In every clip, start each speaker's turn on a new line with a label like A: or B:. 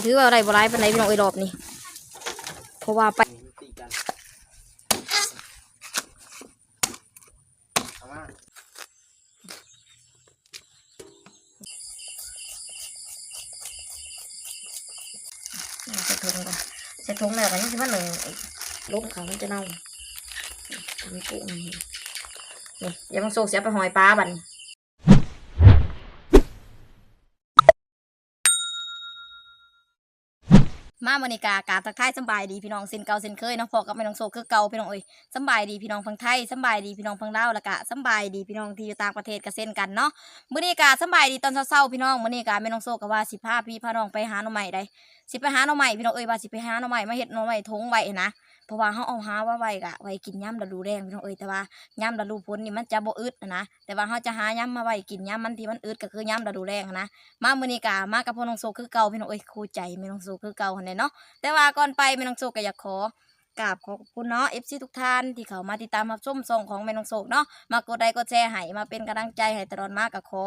A: นี่ถือว่าอะไรบ่ร้ายปานใดพี่น้องเอ้รอบนี้เพราะว่าไปใส่ถุงก่อนใส่ถุงแล้วก็ยังสิมาหนึ่งลูกเขามันจะเน่าทำกุ้งนี่นี่อย่ามาโซกเสียไปหอยปลาบัดน มาเมริกาการทักทายสบายดีพี่น้องเส้นเก่าเส้นเคยเนาะพอกับแม่น้องโซคือเก่าพี่น้องเอ้ยสบายดีพี่น้องพังไทยสบายดีพี่น้องพังเล่าละกะสบายดีพี่น้องที่อยู่ต่างประเทศก็เซ็นกันเนาะมื้อนี้กาสบายดีตอนเช้าๆพี่น้องมื้อนี้กาแม่น้องโซกับว่าสิบภาพี่พาน้องไปหาหน่อใหม่ได้สิไปหาหน่อใหม่พี่น้องเอ้ยว่าสิไปหาหน่อใหม่มาเห็ดหน่อใหม่ทงไว้นะ เพราะว่าเฮาเอาหาว่าไว้กะไว้กินย่ำฤดูแรงพี่น้องเอ้ยแต่ว่าย่ำฤดูฝนนี่มันจะโบอึดนะแต่ว่าเฮาจะหาย่ำมาไว้กินย่ำมันที่มันอึดก็คือย่ำฤดูแรงนะมามือนี้กะมากับพ่อน้องโซคือเก่าพี่น้องเอ้ยคู่ใจแม่น้องโซคือเก่าหั่นแหละเนาะแต่ว่าก่อนไปแม่น้องโซก็อยากขอกราบขอบคุณเนาะ FC ทุกท่านที่เข้ามาติดตามรับชมส่งของแม่น้องโซเนาะมากดไลค์กดแชร์ให้มาเป็นกำลังใจให้ตลอดมาก็ขอ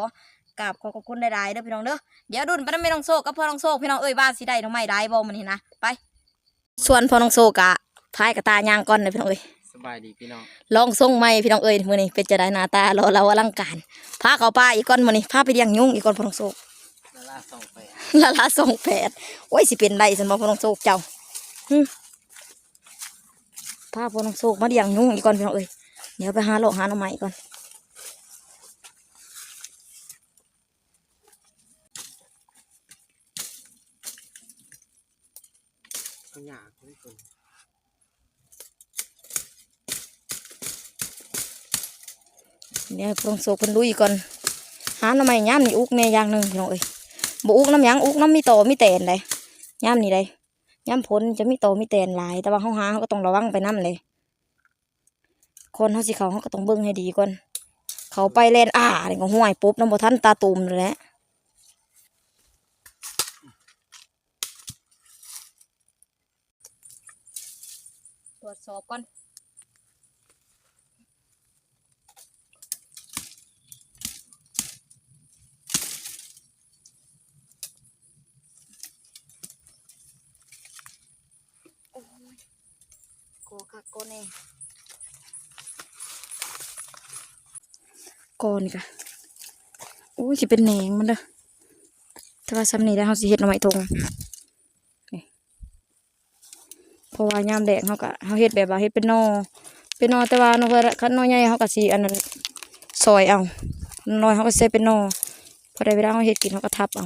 A: กราบขอขอบคุณหลายๆเด้อพี่น้องเด้อเดี๋ยวดุนไปนำแม่น้องโซกับพ่อน้องโซพี่น้องเอ้ยบ้านสิได้ทำไมได้บ่มันนี่นะไป ส่วนพ่อน้องโซกะ พายกับตายางก่อนเลยพี่น้องเอ้ย
B: สบายดีพี่น้อง
A: ลองส่งไม้พี่น้องเอ้ยมื้อนี้เป็นจะได้หน้าตารอเราอลังการพาเขาป้าอีกก่อนมื้อนี้พาไปเลี้ยงยุงอีกก่อนพ่อน้องโซ
B: ละลาส่งไป
A: ละละส่งแปดโอ้ยสิเป็นไรสันบ่พ่อน้องโซเจ้าหึพาพ่อน้องโซมาเลี้ยงยุงอีกก่อนพี่น้องเอ้ยเดี๋ยวไปหาโลกหาหน่อไม้ก่อน
B: ข้างหน้าคุณคุณ
A: เดี๋ยวพ่อน้องโซเพิ่นลุยก่อนหาหน่อไม้ย่ามนี่อุกแน่อย่างหนึงพี่น้องเอ้ยบอุกน้ำยังอุกน้ำมีโตมีแตนเลยย่ำนี่เลยย่ำพ้นจะมีโตมีแตนหลาย แต่ว่าเขาหาเขาก็ต้องระวังไปน้ำเลย คนเขาสิเขาเขาก็ต้องเบิ่งให้ดีก่อน เขาไปเล่นอ่าเนี่ยก็ห่วยปุ๊บน้ำบ่ทันตาตุ่มเลยแหละตรวจสอบก่อน โก คักโกเน่กอนี่กะอุ้ยสิเป็นแหนงมันเด้อถ้าว่าซ้ำนี้แล้เขาสิเฮ็ดหน่อไม้ทงเพราะว่ายามแดดเขากะเขาเฮ็ดแบบว่าเฮ็ดเป็นนอเป็นนอแต่ว่านอเพื่อคันนอใหญ่เขากะสิอันนั้นซอยเอาน้อยเขาก็ใส่เป็นนอพอได้เวลาเขาเฮ็ดกินเขาก็ทับเอา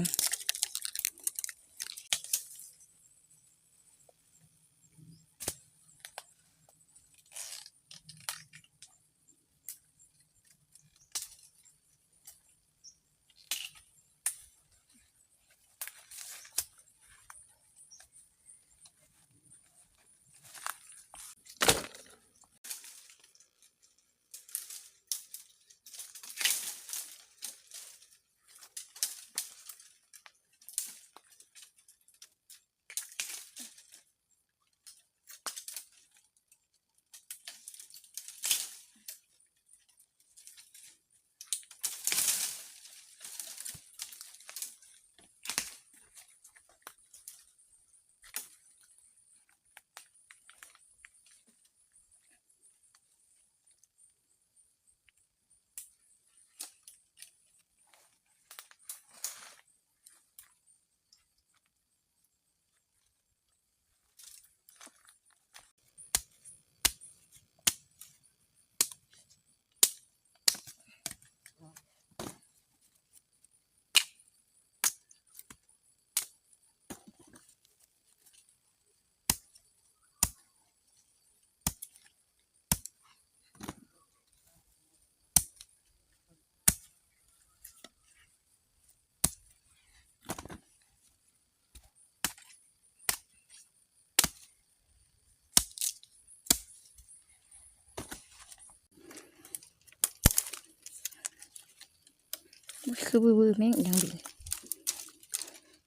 A: คือบื้อๆแม่งอีหยังดี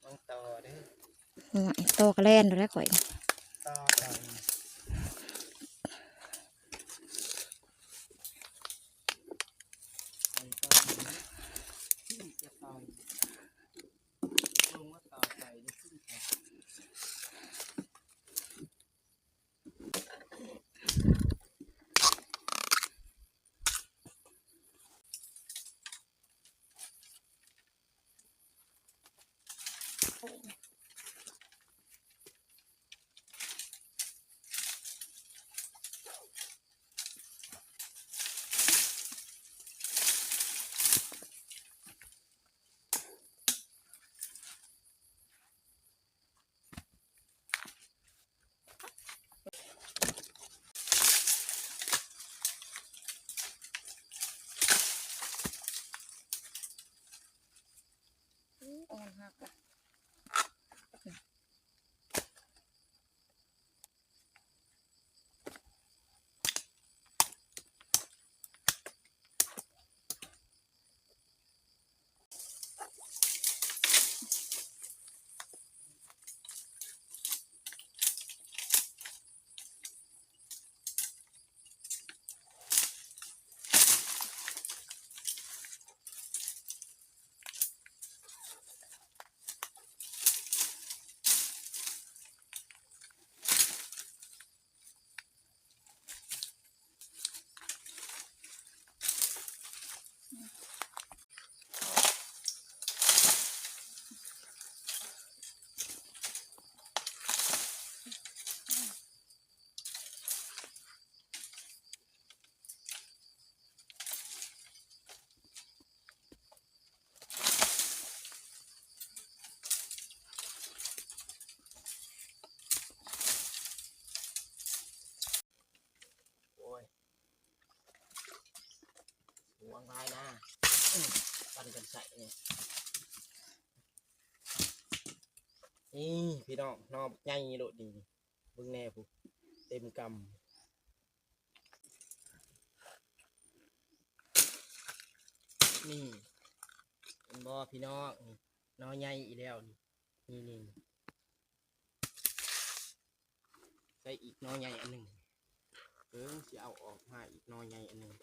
B: ต้องต่อเด้อ
A: ห่วยโตกระแล่นแล้วข่อย
B: ส่เนี่ยนี่พี่น้องนอบใหญ่โลดดีเบิ่งแน่ผู้เต็มกำนี่เป็นบ่พี่น้องนี่นอใหญ่อีแล้วนี่นี่นี่ใส่อีกน้อใหญ่อันหนึ่งเออสิเอาออกมาอีกน้อใหญ่อันหนึ่ง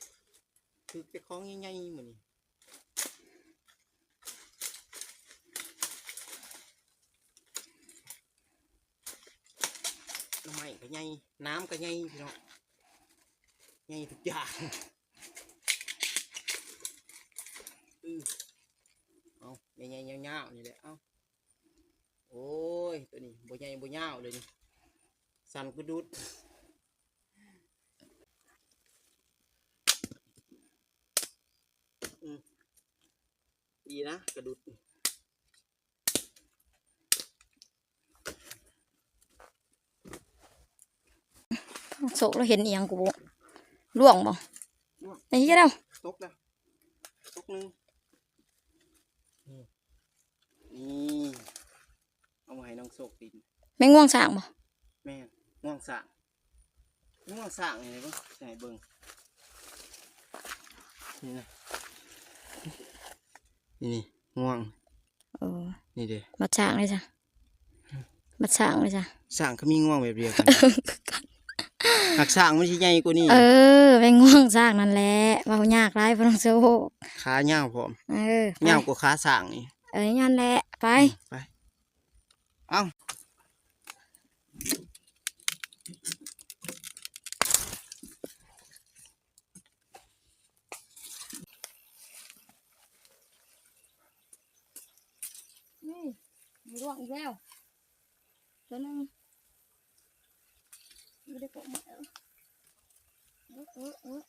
B: คือจะคล้องใหญ่ๆเหมือนนี่ น้ำไม้ก็ใหญ่น้ำก็ใหญ่พี่น้องใหญ่ทุกอย่างอือเอาใหญ่ๆยาวๆนี่แหละเอาโอ้ยตัวนี้บ่ใหญ่บ่ยาวเลยนี่สั่นกุดุดดีนะกระดุด
A: โศกเราเห็นเอียงกูบ่ล่วงบ่ไอ้เหี้ยเด้า
B: ตกแล้วตกหนึงนี่นี่เอามาให้น้องโศกดิน
A: แม่งง่วงสร้างบ่
B: แม่นง่วงสร้างง่วงสร้างนี่เลยบ่ใส่เบิ่งนี่นะนี่นี่ง่วง
A: เออ
B: นี่เด้
A: มาสร้างเลยจ้ะมาสร้างเลยจ้ะ
B: สร้างก็มีง่วงแบบเดียวกัน หักสร้างมันสิใหญ่กว่านี้
A: เออแม่งง่วงสร้างนั่นแหละเว้ายากหลายบ่ต้องโซก
B: ขาเหี่ยวพร้อม
A: เออไป
B: เหี่ยวกว่าขาสร้างนี่
A: เอ้ยนั่นแหละไป
B: ไปเอ้า
A: นี่มีร่วงอีกแล้วตัวหนึงไม่ได้กดมาเออเออเออเออ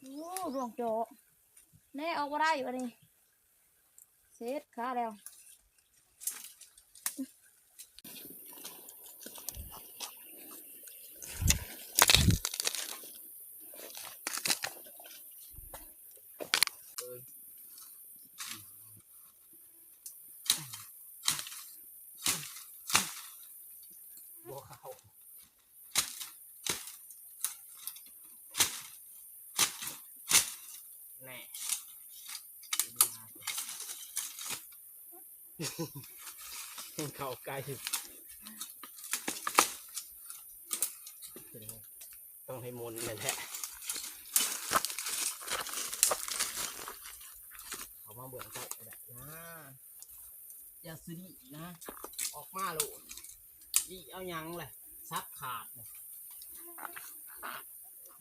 A: โอ้ร่วงโจแน่เอาก็ได้อยู่อันนี้เสร็จขาแล้ว
B: เขาใกล้ต้องให้มนนั่นแหละเขามาเบื่อใจก็ได้นะอย่าซื้อดีนะ ออกมาโลดนี่เอายังเลยซับขาด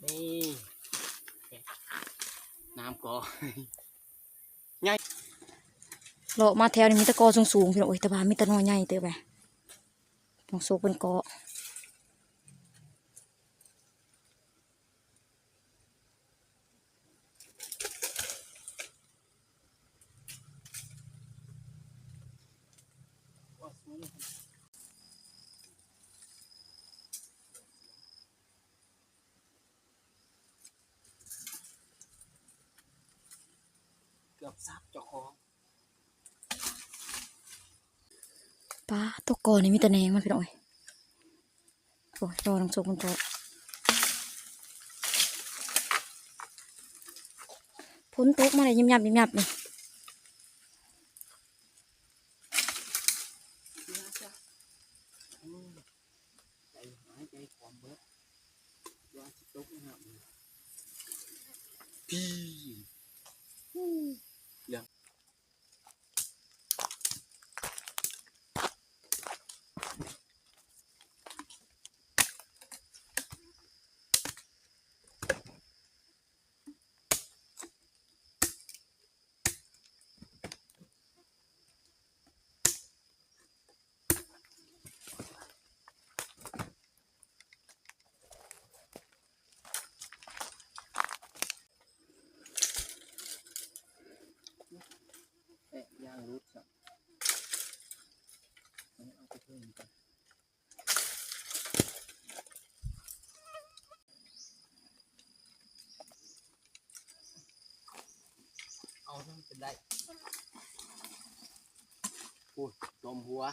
B: นี่ น้ำก่อน
A: เลาะมาแถวนี้มีตะกอสูงๆพี่น้องโอ้ยตะบามีตะนอใหญ่เตอไปต้องโซกเป็นเกาะ
B: กือบซับเจ้าของ
A: ป้าตะกอนี่มีแต่แนงมันพี่น้องเอ้ยโอ้ยรอต้องโซกเป็นกอพ้นตกมาเลยยิ้มยับยิ้มยับนี่
B: อืมใจหายใจความเบิดว่าสิตกนะครับพี่ยัง
A: โเป็
B: นได้ พูดจมหัว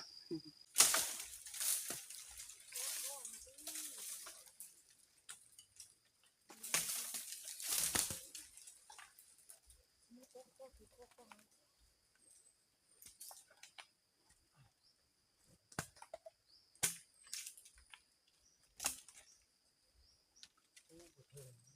B: จะ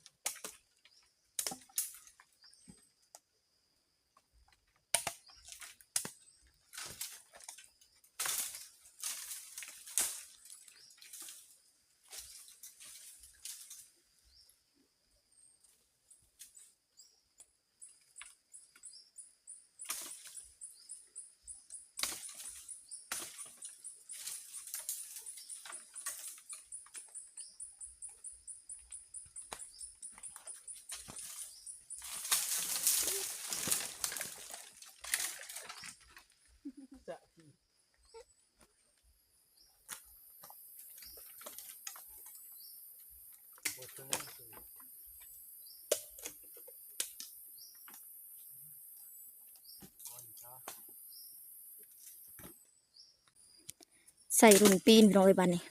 A: ใส่รุ่นปีนพี่น้องเอ้ยบัดนี้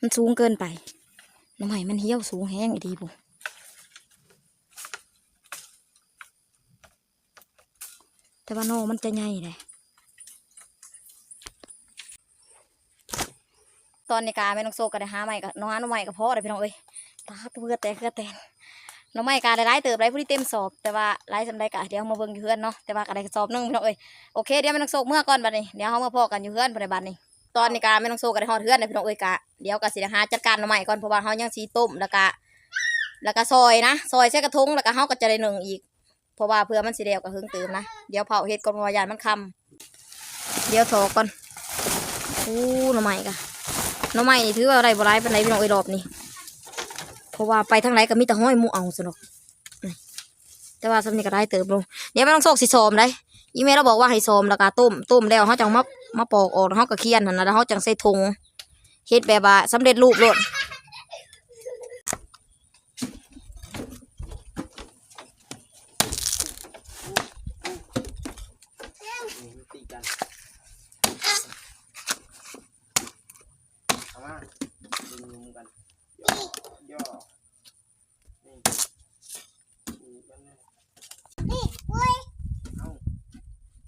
A: มันสูงเกินไปน้ำใหม่มันเหี่ยวสูงแห้งอีดีบุแต่ว่าน้องมันจะใหญ่เลยตอนนี้กาไม่ต้องโซกันหาใหม่กับน้องหาน้องใหม่กับพ่อเลยพี่น้องเอ้ยตาตัวเกือแต่เกือแตนน้องใหม่กาได้ไล่เติบไล่ผู้ที่เต็มสอบแต่ว่าไล่สำได้กะเดี๋ยวมาเบิ่งอยู่เพื่อนเนาะแต่ว่าก็ได้สอบหนึงพี่น้องเอ้ยโอเคเดี๋ยวไม่ต้องโซกเมื่อก่อนบัดนี้เดี๋ยวเขามาพอกันอยู่เพื่อนปัจจุบัดนี้ ตอนนี้กาไม่ต้องโซกันในหอดเทือนนะพี่น้องเอ้ยกะเดี๋ยวกะสิได้หาจัดการหน่อใหม่ก่อนเพราะว่าเฮายังสีต้มแล้วก็แล้วก็ซอยนะซอยใส่กระทงแล้วก็เฮาก็จะได้หนึ่งอีก เพราะว่าเพื่อมันสิเดียวกับหึงตื่มนะเดี๋ยวเผาเฮ็ดก่อนว่ายานมันคำเดี๋ยวโซก่อนอู้หน่อใหม่กะหน่อใหม่นี่ถือว่าอะไรบ่ร้ายเป็นไรพี่น้องเอ้ยรอบนี้เพราะว่าไปทางไหนก็มีแต่ห้อยมูเอาสนุกแต่ว่าสำนีก็ได้เติมลงเดี๋ยวไม่ต้องโซกสิซอมได้อีเมลเราบอกว่าให้ซอมแล้วก็ต้มต้มแล้วเขาจังมา มาปอกออกแล้วเขาก็เคี่ยนนั่นนะแล้วเขาจังใส่ถุงเฮ็ดแบบว่าสำเร็จรูปโลด
B: นี่มันตีกันเอามาดึงมุมกันย่อนี่นี่กันเลย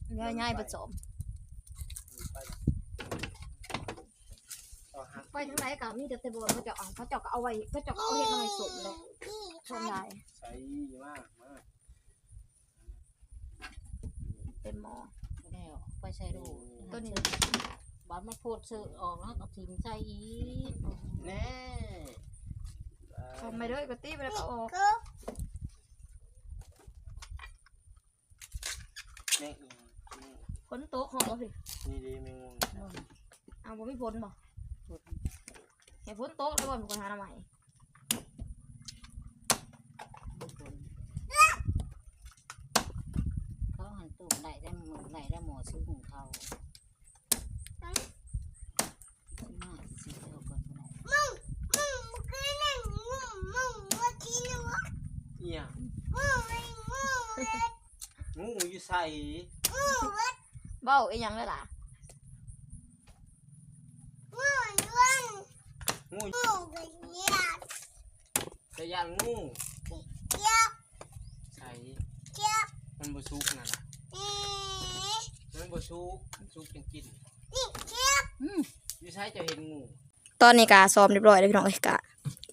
B: เอา
A: ง่ายๆผสม
B: นี่ไปนะ เอาหัก
A: ไปทางไหนก็มีแต่เตบนเขาจะเอาเขาจะเอาไว้เขาจะเอาเฮ็ดมาให้สมเลยชมได้
B: ใช้มากมาก
A: เต็มหม้อ
C: แล้วไปใส่ดู
A: ตัวนี้
C: บาดมันโพดเสือออกแล้วก็ทิมใส่อีก
B: แน่
A: ชมไม่ได้ก็ตีไปแล้วก็ออก
B: แม่อีนี่
A: ฝนตกหอมสิ
B: นี่ดีแมงมุม
A: เอาบ่มีฝนบ่ ให้ฝนตกแล้วบ่มีคนหาหน่อใหม่
C: เขาหันตู้ไหนได้หมดไหนได้หมอซื้อของเขาซื้อมาซื้อเท่ากันเท่าไหร่
B: เอียงูอยู่ใส่
A: เบ้าอีหยังเลยล่ะ
B: งู จะยานงูใส่มันบ่ซุกนั่นน่ะมันบ่ซุกมันซุกจังกิน
C: อืม
B: อยู่ใช้จะเห็นงู
A: ตอนนี้กาซ้อมเรียบร้อยแล้วพี่น้องเอ้ยกะ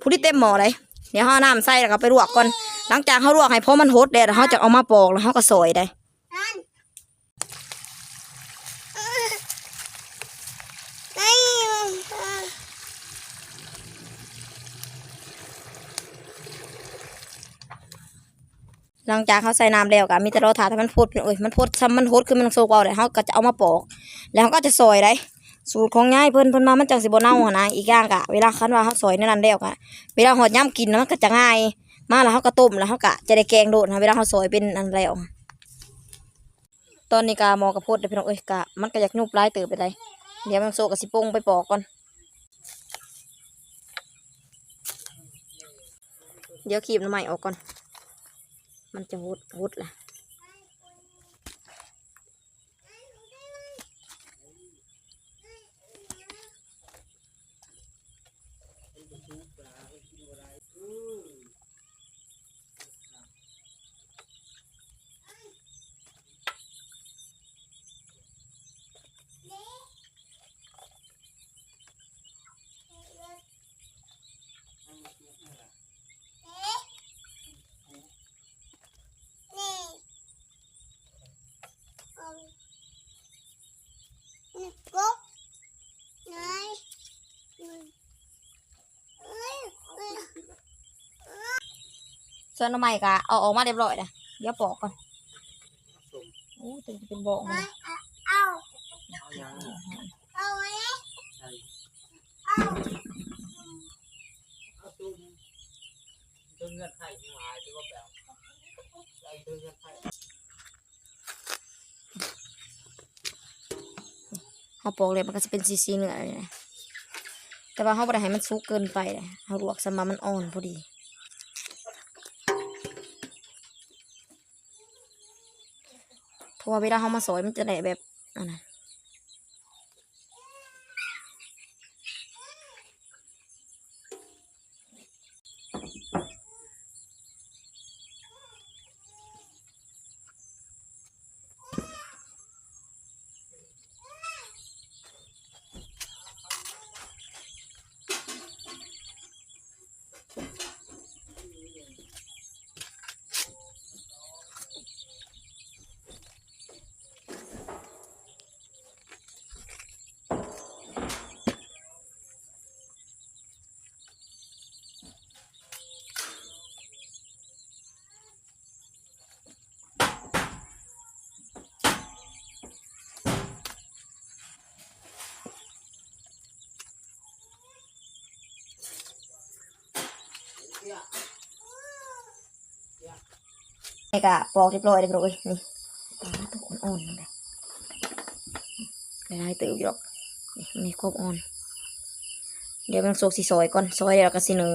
A: ผู้ที่เต็มหม้อเลยเดี๋ยวเฮาเอาน้ำใส่แล้วก็ไปลวกก่อนหลังจากเฮาลวกให้พอมันหดแล้วเฮาจะเอามาปอกแล้วเฮาก็ซอยได้ หลังจากเขาใส่น้ำแล้วก็มีแต่เราถาถ้ามันพดเอ้ยมันพดซ้ำมันพดคือมันโซกเอาเลยเขาก็จะเอามาปอก แล้วเขาก็จะซอยได้สูตรของง่ายเพิ่นเพิ่นมามันจังสิบ่เน่าหั้นะอีกอย่างกะเวลาคันว่าเขาซอยนนั้นแล้วกะเวลาหอดย่ำกินมันก็จะง่าย มาแล้วเขาก็ต้มแล้วเขาก็จะได้แกงโดดนะเวลาเขาซอยเป็นอันแล้วตอนนี้กะมอกระพดเด้อพี่น้องเอ้ยกะมันก็อยากยุบหลายเติบไปเลยเดี๋ยวมันโซกับสิปงไปปอกก่อนเดี๋ยวขีบน้ำใหม่ออกก่อน มันจะวุดวุดล่ะ ส่วนหน้ำใหม่ก็เอาออกมาเรียบร้อยนะเดี๋ยวปอกก่อน
B: สม
A: โอ้ตัวจะเป็นบอกมันนะ
B: เอายังใส่เอาตุ่มตุ่มเงินไผ่ทั้งหายที่ว่าแบบใส่ตุ่มเงินไผ่
A: เขาปอกเลยมันก็จะเป็นสีๆเนื้อเลยนะแต่ว่าเขาไม่ได้ให้มันสุกเกินไปเลยเขาลวกสมามันอ่อนพอดี เพราะว่าเวลาเขามาสอยมันจะได้แบบอันนั้น กะปอกเรียบร้อยเลยพี่น้อยนี่ปลาตัวอ่อนๆเลยได้ตื่นอยู่หรอกมีความอ่อน เดี๋ยวมันสุกสีซอยก่อนซอยเดี๋ยวเราก็สิหนึ่ง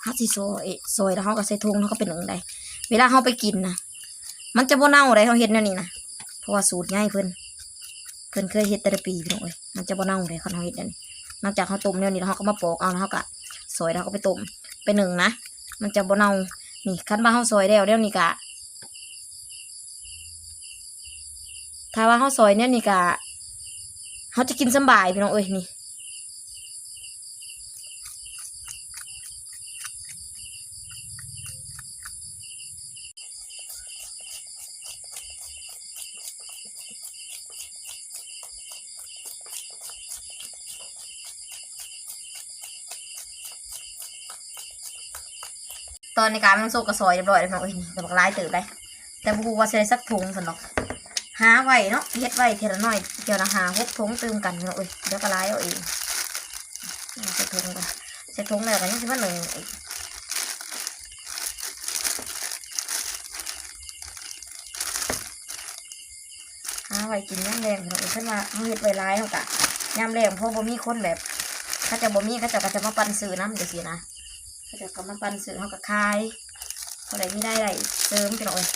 A: เขาสิซอยซอยแล้วเขาก็ใส่ถุงแล้วก็เป็นหนึ่งได้ เวลาเขาไปกินนะมันจะบ่เน่าได้เขาเห็ดแนวนี้นะเพราะว่าสูตรง่ายเพิ่น เพิ่นเคยเฮ็ดแต่ละปีพี่น้องเอ้ยมันจะบ่เน่าได้เขาเฮ็ดแนวนี้นอกจากเขาต้มแนวนี้แล้วเขาก็มาปอกเอาแล้วเขาก็ซอยแล้วเขาก็ไปต้มไปหนึ่งนะ มันจะบ่เน่านี่คันว่าเขาซอยแล้วเดี๋ยวนี้กะถ้าว่าเขาซอยเนี่ยนี่กะเขาจะกินสบายพี่น้องเอ้ยนี่ ในการมันโซกกระซอยเรียบร้อยแล้วพี่น้องเอ้ยนี่แต่บักร้ายตื่นเลยแต่บุว่าใช้สักถุงสนอกหาไว้เนาะเฮ็ดไว้เทละน่อยเดี๋ยวละหาหกถุงตื่มกันพี่น้องเอ้ยเดี๋ยวก็ร้ายเอาเองเอาใส่ถุงก่อนใส่ถุงแล้วกันยังสิว่าหนึ่งอีกหาไว้กินย่ำแรงพี่น้อเอ้ยขึ้นมาเอาเฮ็ดไว้ร้ายเขากะย่ำแรงเพราะบ่มีคนแบบ ถ้าจะบ่มีเขาจะก็จะมาปันซื้อน้ำเดี๋ยวสินะ เขาจะก็มาปันซื้อเขาก็ขายเขาได้ไม่ได้ไรเสริมพี่น้องเอ้ย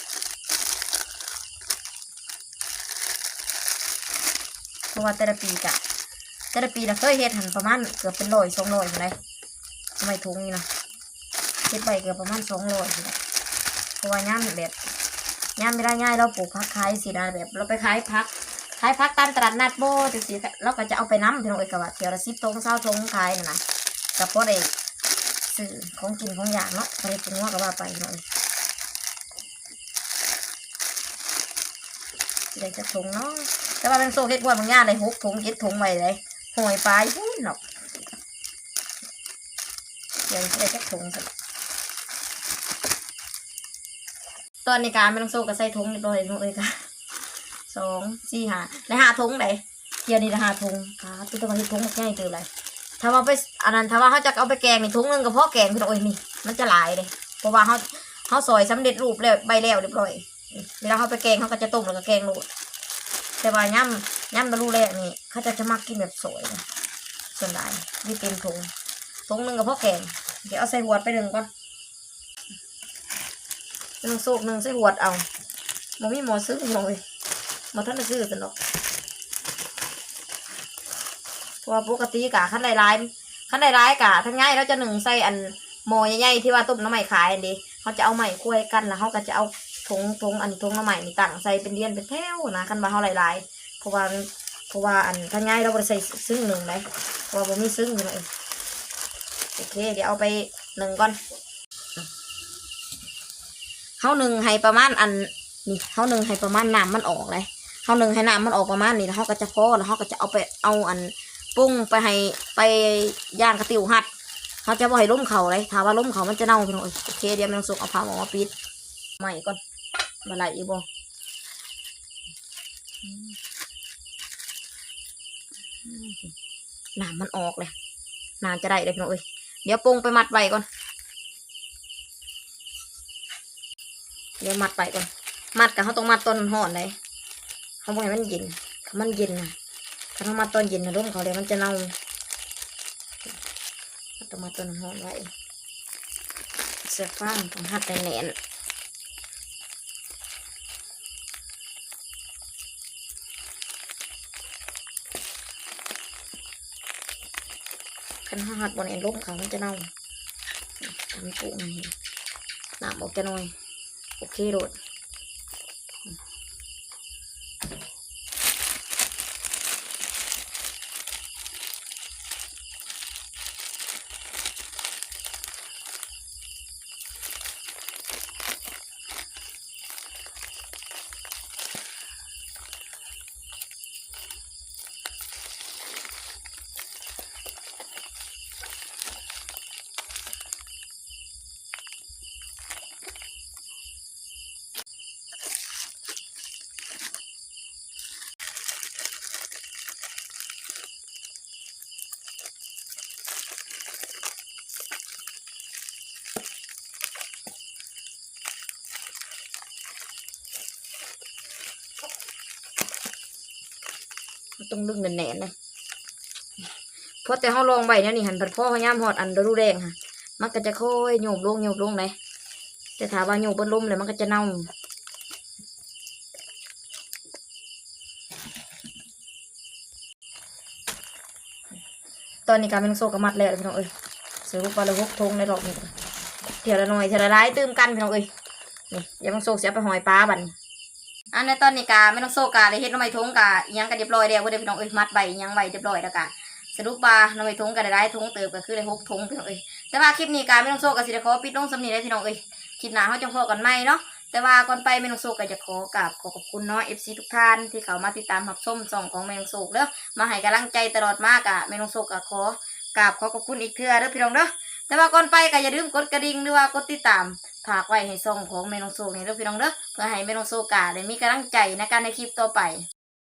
A: เพราะว่าแต่ละปีกะแต่ละปีนะเคยเฮ็ดหันประมาณเกือบเป็นร้อยสองร้อยอยู่เลยทำไมถุงนี่นะเฮ็ดไปเกือบประมาณสองร้อยอยู่เลยเพราะว่าย่ามแบบย่ามไม่ได้ง่ายเราปลูกพักขายสินะแบบ เราไปขายพักขายพักตามตลาดนัดโบจังสิเราก็จะเอาไปน้ำพี่น้องเอกว่าเที่ยวละสิบตรงเศร้าตรงขายนะนะกับพวกเด็ก ซื้อของกินของอยากเนาะอะไรปรุงว่าก็ว่าไปหน่อยเดี๋ยจะถุงเนาะแต่ว่าเป็นโซ่เฮ็ดบว่าบางอย่างเลยหกถุงเจ็ดถุงไว้เลยหอยปลายพูนหรอกเดี๋ยวจะได้จะถุงสิตอนในการไม่ต้องโซ่ก็ใส่ถุงเรียบร้อยเลยค่ะสองสี่ห้าในห้าถุงไหนเดี๋ยวนี้ละห้าถุงค่ะตุ้ต้องมาที่ถุงง่ายเกินเลย ถ้าว่าไปอันนั้นถ้าว่าเขาจะเอาไปแกงนี่ถุงนึงกับพ่อแกงพี่น้องเอ้ยนี่มันจะหลายเลยเพราะว่าเขาเขาซอยสำเร็จรูปแล้วใบแล้วเรียบร้อยเวลาเขาไปแกงเขาก็จะต้มแล้วก็แกงรูดแต่ว่าย่ำย่ำมารูแรกนี่เขาจะจะมักกินแบบสวยนะส่วนใหญ่นี่เต็มถุงถุงหนึ่งกับพ่อแกงเดี๋ยวเอาใส่หัวดไปหนึ่งก่อนหนึ่งโซกหนึ่งใส่หัวดเอาหมมีหมอซื้อหน่อยหมอท่านจะซื้อสนอก เพราะว่าปกติกะขั้นใดร้ายขั้นใดร้ายกะทั้งง่ายแล้วจะหนึ่งใส่อันหมอใหญ่ๆที่ว่าต้มน้ำใหม่ขายอันนี้เขาจะเอาใหม่คุ้ยกันแล้วเขาก็จะเอาถุงถุงอันถุงน้ำใหม่นี่ตั้งใส่เป็นเดียนเป็นแถวนะคันว่าเขาหลายๆเพราะว่าเพราะว่าอันทั้งง่ายเราบริใส่ซึ่งหนึ่งเลยเพราะว่าผมมีซึ่งอยู่เลยโอเค เดี๋ยวเอาไปหนึ่งก่อนเขาหนึ่งให้ประมาณอันนี่เขาหนึ่งให้ประมาณน้ำมันออกเลยเฮาหนึ่งให้น้ำมันออกประมาณนี้แล้วเฮาก็จะพอแล้วเฮาก็จะเอาไปเอาอัน ปรุงไปให้ไปย่างกระติวหัดเฮาจะบ่ให้ล้มเขาเลยถ้าว่าล้มเขามันจะเน่าพี่น้องเอ้ยโอเคเดี๋ยวแมงสุกเอาผ้าหมอมาปิดใหม่ก่อนบ่ไหลอีกบอืมอืมน้ำมันออกเลยน้ำจะได้เลยพี่น้องเอ้ยเดี๋ยวปรุงไปมัดไว้ก่อน เดี๋ยวมัดไปก่อน มัดกับเขาต้องมัดต้นห่อนเลยเขาบอกให้มันเย็นถ้ามันเย็นนะ ถ้าเขาต้นเย็นนะร่มเขาเดี๋ยมันจะเน่าเขาต้องมัดต้นห่อนไว้เสื้อฟ้างต้องหัดแน่นๆคันเขาหัดบนเอ็นร่มเขามันจะเน่าทำกุ้งน้ำออกจะหน่อย โอเคโดด ต้องดึงแน่นๆเลยเพราะแต่เขาลองไว้เนี่ยนี่หันผัดพ่อพยายามหอดอันดรูแดงค่ะมันก็จะค่อยโยบลงโยบลงเลยแต่ถามว่าโยบบนลมเลยมันก็จะเน่าตอนนี้การเป็นโซกมัดแล้วพี่น้องเอ้ยสรุปว่าเราหกทงในรอบนี้เที่ยวละหน่อยเที่ยวละหลายตื่มกันพี่น้องเอ้ยนี่ยังโซกเสียไปหอยปลาบัดน อันในตอนนี้กาไม่ต้องโซกาได้เฮ็ดน้ำไม้ทงกาอิหยังกันเรียบร้อยแล้วก็ได้พี่น้องเอ้ยมัดใบอิหยังใบเรียบร้อยแล้วกะสรุปว่าหน้ำไม้ทงกันได้หลายทงเติบก็คือได้หกทงพี่น้องเอ้ยแต่ว่าคลิปนี้กาไม่ต้องโซกาสิได้ขอปิดลงสำนีได้พี่น้องเอ้ยคลิปหน้าเขาจะพอกันไหมเนาะแต่ว่าก่อนไปไม่ต้องโซก็จะขอกราบขอขอบคุณเนาะ FC ทุกท่านที่เขามาติดตามรับชมส่องของแมงโซกเด้อมาให้กำลังใจตลอดมากอะแมงโซกก็ขอกราบขอขอบคุณอีกเทื่อเด้อพี่น้องเด้อแต่ว่าก่อนไปก็อย่าลืมกดกระดิ่งหรือว่ากดติดตาม ฝากไว้ให้ส่งของเมนองโซนี่เด้อพี่น้องเด้อเพื่อให้เมนองโซกาได้มีกำลังใจในการในคลิปต่อไป